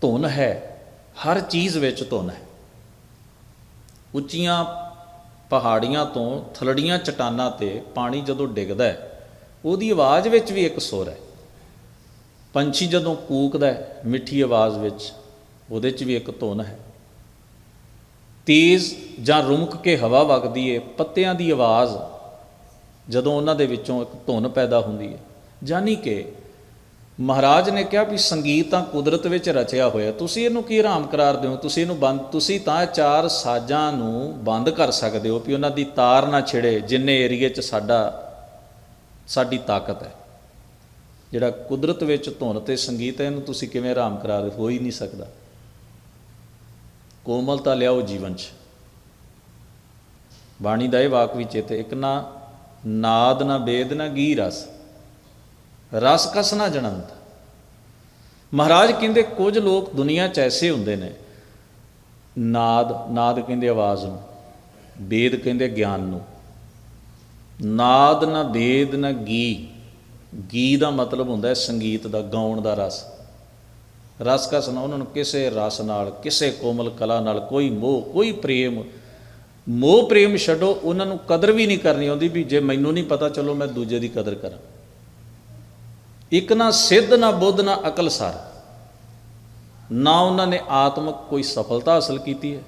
ਧੁਨ ਹੈ, ਹਰ ਚੀਜ਼ ਵਿੱਚ ਧੁਨ ਹੈ। ਉੱਚੀਆਂ ਪਹਾੜੀਆਂ ਤੋਂ ਥਲੜੀਆਂ ਚਟਾਨਾਂ ਤੇ ਪਾਣੀ ਜਦੋਂ ਡਿੱਗਦਾ ਹੈ, ਉਹਦੀ ਆਵਾਜ਼ ਵਿੱਚ ਵੀ ਇੱਕ ਸੁਰ ਹੈ। ਪੰਛੀ ਜਦੋਂ ਕੂਕਦਾ ਹੈ, ਮਿੱਠੀ ਆਵਾਜ਼ ਵਿੱਚ ਉਹਦੇ 'ਚ ਵੀ ਇੱਕ ਧੁਨ ਹੈ। ਤੇਜ਼ ਜਾਂ ਰੁਮਕ ਕੇ ਹਵਾ ਵਗਦੀ ਏ, ਪੱਤਿਆਂ ਦੀ ਆਵਾਜ਼ ਜਦੋਂ ਉਹਨਾਂ ਦੇ ਵਿੱਚੋਂ ਇੱਕ ਧੁਨ ਪੈਦਾ ਹੁੰਦੀ ਹੈ। ਜਾਨੀ ਕਿ ਮਹਾਰਾਜ ਨੇ ਕਿਹਾ ਵੀ ਸੰਗੀਤ ਤਾਂ ਕੁਦਰਤ ਵਿੱਚ ਰਚਿਆ ਹੋਇਆ, ਤੁਸੀਂ ਇਹਨੂੰ ਕੀ ਆਰਾਮ ਕਰਾਰ ਦਿਓ? ਤੁਸੀਂ ਇਹਨੂੰ ਬੰਦ, ਤੁਸੀਂ ਤਾਂ ਇਹ ਚਾਰ ਸਾਜ਼ਾਂ ਨੂੰ ਬੰਦ ਕਰ ਸਕਦੇ ਹੋ ਵੀ ਉਹਨਾਂ ਦੀ ਤਾਰ ਨਾ ਛਿੜੇ, ਜਿੰਨੇ ਏਰੀਏ 'ਚ ਸਾਡਾ, ਸਾਡੀ ਤਾਕਤ ਹੈ। ਜਿਹੜਾ ਕੁਦਰਤ ਵਿੱਚ ਧੁਨ ਤੇ ਸੰਗੀਤ ਹੈ, ਇਹਨੂੰ ਤੁਸੀਂ ਕਿਵੇਂ ਆਰਾਮ ਕਰਾਰ ਹੋ ਹੀ ਨਹੀਂ ਸਕਦਾ। ਕੋਮਲਤਾ ਲਿਆਓ ਜੀਵਨ 'ਚ। ਬਾਣੀ ਦਾ ਇਹ ਵਾਕ ਵੀ ਚੇਤੇ, ਇੱਕ ਨਾ ਨਾਦ, ਨਾ ਬੇਦ, ਨਾ ਗੀ ਰਸ ਰਸ ਕਸ ਨਾ ਜਣੰਤ ਮਹਾਰਾਜ ਕਹਿੰਦੇ, ਕੁਝ ਲੋਕ ਦੁਨੀਆ 'ਚ ਐਸੇ ਹੁੰਦੇ ਨੇ, ਨਾਦ ਨਾਦ ਕਹਿੰਦੇ ਆਵਾਜ਼ ਨੂੰ, ਵੇਦ ਕਹਿੰਦੇ ਗਿਆਨ ਨੂੰ। ਨਾਦ ਨਾ ਵੇਦ ਨਾ ਗੀ। ਗੀ ਦਾ ਮਤਲਬ ਹੁੰਦਾ ਹੈ ਸੰਗੀਤ ਦਾ, ਗਾਉਣ ਦਾ ਰਸ। ਰਸ ਕਸ ਨਾ, ਉਹਨਾਂ ਨੂੰ ਕਿਸੇ ਰਸ ਨਾਲ, ਕਿਸੇ ਕੋਮਲ ਕਲਾ ਨਾਲ, ਕੋਈ ਮੋਹ, ਕੋਈ ਪ੍ਰੇਮ, ਮੋਹ ਪ੍ਰੇਮ ਛੱਡੋ, ਉਹਨਾਂ ਨੂੰ ਕਦਰ ਵੀ ਨਹੀਂ ਕਰਨੀ ਆਉਂਦੀ ਵੀ ਜੇ ਮੈਨੂੰ ਨਹੀਂ ਪਤਾ, ਚਲੋ ਮੈਂ ਦੂਜੇ ਦੀ ਕਦਰ ਕਰਾਂ। ਇੱਕ ਨਾ ਸਿੱਧ, ਨਾ ਬੁੱਧ, ਨਾ ਅਕਲ ਸਰ। ਨਾ ਉਹਨਾਂ ਨੇ ਆਤਮਿਕ ਕੋਈ ਸਫਲਤਾ ਹਾਸਲ ਕੀਤੀ ਹੈ,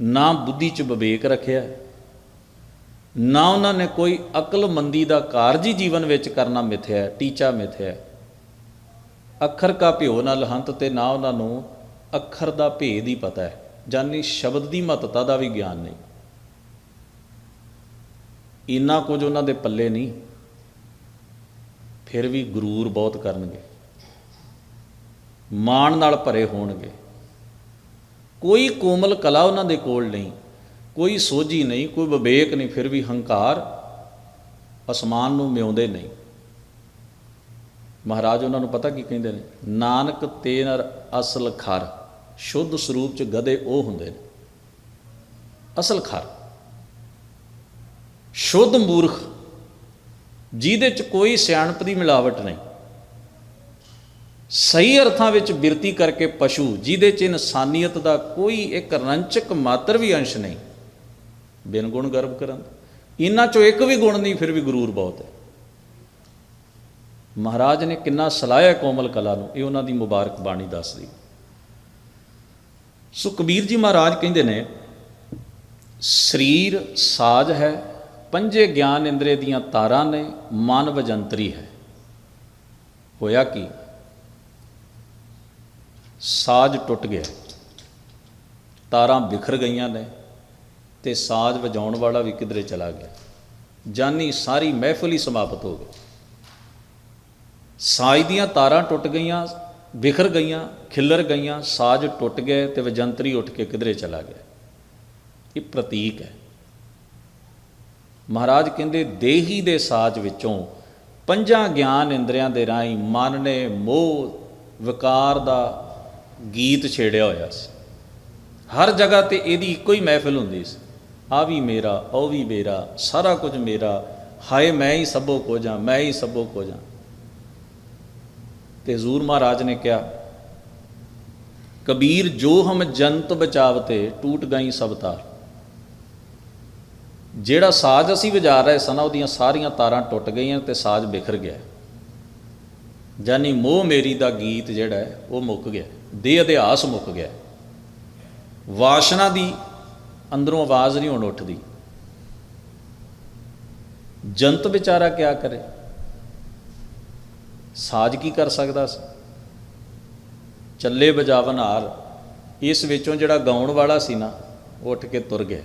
ਨਾ ਬੁੱਧੀ 'ਚ ਵਿਵੇਕ ਰੱਖਿਆ ਨਾ ਉਹਨਾਂ ਨੇ ਕੋਈ ਅਕਲਮੰਦੀ ਦਾ ਕਾਰਜ ਹੀ ਜੀਵਨ ਵਿੱਚ ਕਰਨਾ ਮਿਥਿਆ ਟੀਚਾ ਮਿਥਿਆ ਅੱਖਰ ਕਾ ਭਿਓ ਨਾਲ ਹੰਤ ਤੇ ਨਾ ਉਹਨਾਂ ਨੂੰ ਅੱਖਰ ਦਾ ਭੇਦ ਹੀ ਪਤਾ ਹੈ, ਜਾਨੀ ਸ਼ਬਦ ਦੀ ਮਹੱਤਤਾ ਦਾ ਵੀ ਗਿਆਨ ਨਹੀਂ। ਇੰਨਾ ਕੁਝ ਉਹਨਾਂ ਦੇ ਪੱਲੇ ਨਹੀਂ। ਫਿਰ ਵੀ ਗਰੂਰ ਬਹੁਤ ਕਰਨਗੇ। ਮਾਣ ਨਾਲ ਭਰੇ ਹੋਣਗੇ। ਕੋਈ ਕੋਮਲ ਕਲਾ ਉਹਨਾਂ ਦੇ ਕੋਲ ਨਹੀਂ, ਕੋਈ ਸੋਝੀ ਨਹੀਂ, ਕੋਈ ਵਿਵੇਕ ਨਹੀਂ, ਫਿਰ ਵੀ ਹੰਕਾਰ ਅਸਮਾਨ ਨੂੰ ਮਿਉਂਦੇ ਨਹੀਂ। ਮਹਾਰਾਜ ਉਹਨਾਂ ਨੂੰ ਪਤਾ ਕੀ ਕਹਿੰਦੇ ਨੇ? ਨਾਨਕ ਤੇ ਨਰ ਅਸਲ ਖਰ, ਸ਼ੁੱਧ ਸਰੂਪ ਚ ਗਦੇ ਉਹ ਹੁੰਦੇ ਨੇ। ਅਸਲ ਖਰ। ਸ਼ੁੱਧ ਮੂਰਖ ਜਿਹਦੇ ਚ ਕੋਈ ਸਿਆਣਪ ਦੀ ਮਿਲਾਵਟ ਨਹੀਂ। ਸਹੀ ਅਰਥਾਂ ਵਿੱਚ ਬਿਰਤੀ ਕਰਕੇ ਪਸ਼ੂ, ਜਿਹਦੇ ਚ ਇਨਸਾਨੀਅਤ ਦਾ ਕੋਈ ਇੱਕ ਰੰਚਕ ਮਾਤਰ ਵੀ ਅੰਸ਼ ਨਹੀਂ, ਬਿਨ ਗੁਣ ਗਰਭ ਕਰਨ ਇਹਨਾਂ ਚੋਂ ਇੱਕ ਵੀ ਗੁਣ ਨਹੀਂ, ਫਿਰ ਵੀ ਗਰੂਰ ਬਹੁਤ ਹੈ। ਮਹਾਰਾਜ ਨੇ ਕਿੰਨਾ ਸਲਾਹਿਆ ਕੋਮਲ ਕਲਾ ਨੂੰ, ਇਹ ਉਹਨਾਂ ਦੀ ਮੁਬਾਰਕ ਬਾਣੀ ਦੱਸਦੀ। ਸੋ ਕਬੀਰ ਜੀ ਮਹਾਰਾਜ ਕਹਿੰਦੇ ਨੇ, ਸਰੀਰ ਸਾਜ ਹੈ ਪੰਜੇ ਗਿਆਨ ਇੰਦਰੇ ਦੀਆਂ ਤਾਰਾਂ ਨੇ ਮਨ ਵਜੰਤਰੀ ਹੈ। ਹੋਇਆ ਕੀ? ਸਾਜ ਟੁੱਟ ਗਿਆ। ਤਾਰਾਂ ਬਿਖਰ ਗਈਆਂ ਨੇ ਤੇ ਸਾਜ ਵਜਾਉਣ ਵਾਲਾ ਵੀ ਕਿਧਰੇ ਚਲਾ ਗਿਆ। ਜਾਨੀ ਸਾਰੀ ਮਹਿਫਲ ਹੀ ਸਮਾਪਤ ਹੋ ਗਈ। ਸਾਜ ਦੀਆਂ ਤਾਰਾਂ ਟੁੱਟ ਗਈਆਂ, ਬਿਖਰ ਗਈਆਂ, ਖਿੱਲਰ ਗਈਆਂ, ਸਾਜ ਟੁੱਟ ਗਏ ਤੇ ਵਜੰਤਰੀ ਉੱਠ ਕੇ ਕਿਧਰੇ ਚਲਾ ਗਿਆ। ਇਹ ਪ੍ਰਤੀਕ ਹੈ। ਮਹਾਰਾਜ ਕਹਿੰਦੇ, ਦੇਹੀ ਦੇ ਸਾਜ ਵਿੱਚੋਂ ਪੰਜਾਂ ਗਿਆਨ ਇੰਦਰੀਆਂ ਦੇ ਰਾਹੀਂ ਮਨ ਨੇ ਮੋਹ ਵਿਕਾਰ ਦਾ ਗੀਤ ਛੇੜਿਆ ਹੋਇਆ ਸੀ। ਹਰ ਜਗ੍ਹਾ ਤੇ ਇਹਦੀ ਇੱਕੋ ਹੀ ਮਹਿਫਿਲ ਹੁੰਦੀ ਸੀ। ਆ ਵੀ ਮੇਰਾ, ਉਹ ਵੀ ਮੇਰਾ, ਸਾਰਾ ਕੁਝ ਮੇਰਾ, ਹਾਏ ਮੈਂ ਹੀ ਸਭੋ ਕੋ ਜਾਂ ਮੈਂ ਹੀ ਸਭੋ ਕੋ ਜਾਂ ਤੇ ਹਜ਼ੂਰ ਮਹਾਰਾਜ ਨੇ ਕਿਹਾ, ਕਬੀਰ ਜੋ ਹਮ ਜੰਤ ਬਚਾਵਤੇ, ਟੂਟ ਗਈ ਸਭ ਤਾਰ। ਜਿਹੜਾ ਸਾਜ਼ ਅਸੀਂ ਵਜਾ ਰਹੇ ਸਨ, ਉਹਦੀਆਂ ਸਾਰੀਆਂ ਤਾਰਾਂ ਟੁੱਟ ਗਈਆਂ ਤੇ ਸਾਜ਼ ਬਿਖਰ ਗਿਆ। ਜਾਨੀ ਮੋਹ ਮੇਰੀ ਦਾ ਗੀਤ ਜਿਹੜਾ ਉਹ ਮੁੱਕ ਗਿਆ। ਦੇ ਅਧਿਆਸ ਮੁੱਕ ਗਿਆ। ਵਾਸ਼ਨਾ ਦੀ ਅੰਦਰੋਂ ਆਵਾਜ਼ ਨਹੀਂ ਹੁਣ ਉੱਠਦੀ। ਜੰਤ ਵਿਚਾਰਾ ਕਿਆ ਕਰੇ? ਸਾਜ ਕੀ ਕਰ ਸਕਦਾ ਸੀ? ਚੱਲੇ ਬਜਾਵਨ ਹਾਰ, ਇਸ ਵਿੱਚੋਂ ਜਿਹੜਾ ਗਾਉਣ ਵਾਲਾ ਸੀ ਨਾ, ਉਹ ਉੱਠ ਕੇ ਤੁਰ ਗਿਆ।